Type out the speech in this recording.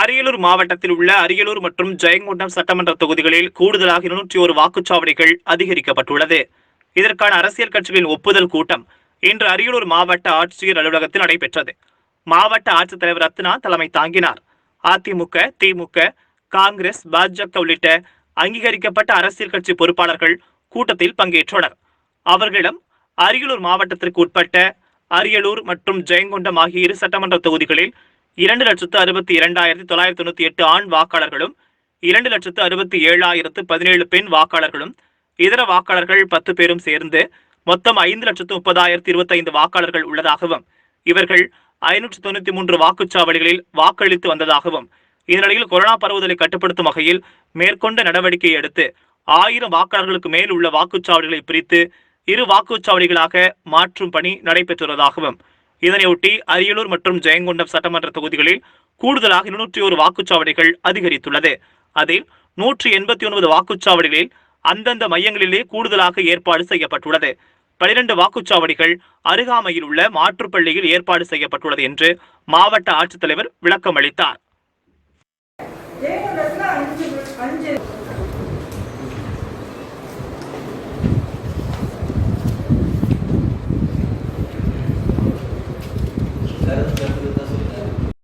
அரியலூர் மாவட்டத்தில் உள்ள அரியலூர் மற்றும் ஜெயங்கொண்டம் சட்டமன்ற தொகுதிகளில் கூடுதலாக இருநூற்றி ஒரு வாக்குச்சாவடிகள் அதிகரிக்கப்பட்டுள்ளது. இதற்கான அரசியல் கட்சிகளின் ஒப்புதல் கூட்டம் இன்று அரியலூர் மாவட்ட ஆட்சியர் அலுவலகத்தில் நடைபெற்றது. மாவட்ட ஆட்சித்தலைவர் ரத்னா தலைமை தாங்கினார். அதிமுக திமுக காங்கிரஸ் பாஜக உள்ளிட்ட அங்கீகரிக்கப்பட்ட அரசியல் கட்சி பொறுப்பாளர்கள் கூட்டத்தில் பங்கேற்றனர். அவர்களிடம் அரியலூர் மாவட்டத்திற்கு உட்பட்ட அரியலூர் மற்றும் ஜெயங்கொண்டம் ஆகிய இரு சட்டமன்ற தொகுதிகளில் இரண்டு லட்சத்து அறுபத்தி இரண்டாயிரத்தி தொள்ளாயிரத்தி தொண்ணூத்தி எட்டு ஆண் வாக்காளர்களும் இரண்டு லட்சத்து அறுபத்தி ஏழாயிரத்து பதினேழு பெண் வாக்காளர்களும் இதர வாக்காளர்கள் பத்து பேரும் சேர்ந்து மொத்தம் ஐந்து லட்சத்து முப்பதாயிரத்தி இருபத்தைந்து வாக்காளர்கள் உள்ளதாகவும் இவர்கள் ஐநூற்று தொண்ணூத்தி மூன்று வாக்குச்சாவடிகளில் வாக்களித்து வந்ததாகவும் இந்நிலையில் கொரோனா பரவுதலை கட்டுப்படுத்தும் வகையில் மேற்கொண்ட நடவடிக்கையை அடுத்து ஆயிரம் வாக்காளர்களுக்கு மேல் உள்ள வாக்குச்சாவடிகளை பிரித்து இரு வாக்குச்சாவடிகளாக மாற்றும் பணி நடைபெற்றுள்ளதாகவும் இதனையொட்டி அரியலூர் மற்றும் ஜெயங்கொண்டம் சட்டமன்ற தொகுதிகளில் கூடுதலாக இருநூற்றி ஒரு வாக்குச்சாவடிகள் அதிகரித்துள்ளது. அதில் நூற்றி எண்பத்தி ஒன்பது வாக்குச்சாவடிகளில் அந்தந்த மையங்களிலே கூடுதலாக ஏற்பாடு செய்யப்பட்டுள்ளது. பனிரெண்டு வாக்குச்சாவடிகள் அருகாமையில் உள்ள மாற்றுப்பள்ளியில் ஏற்பாடு செய்யப்பட்டுள்ளது என்று மாவட்ட ஆட்சித்தலைவர் விளக்கம் அளித்தார்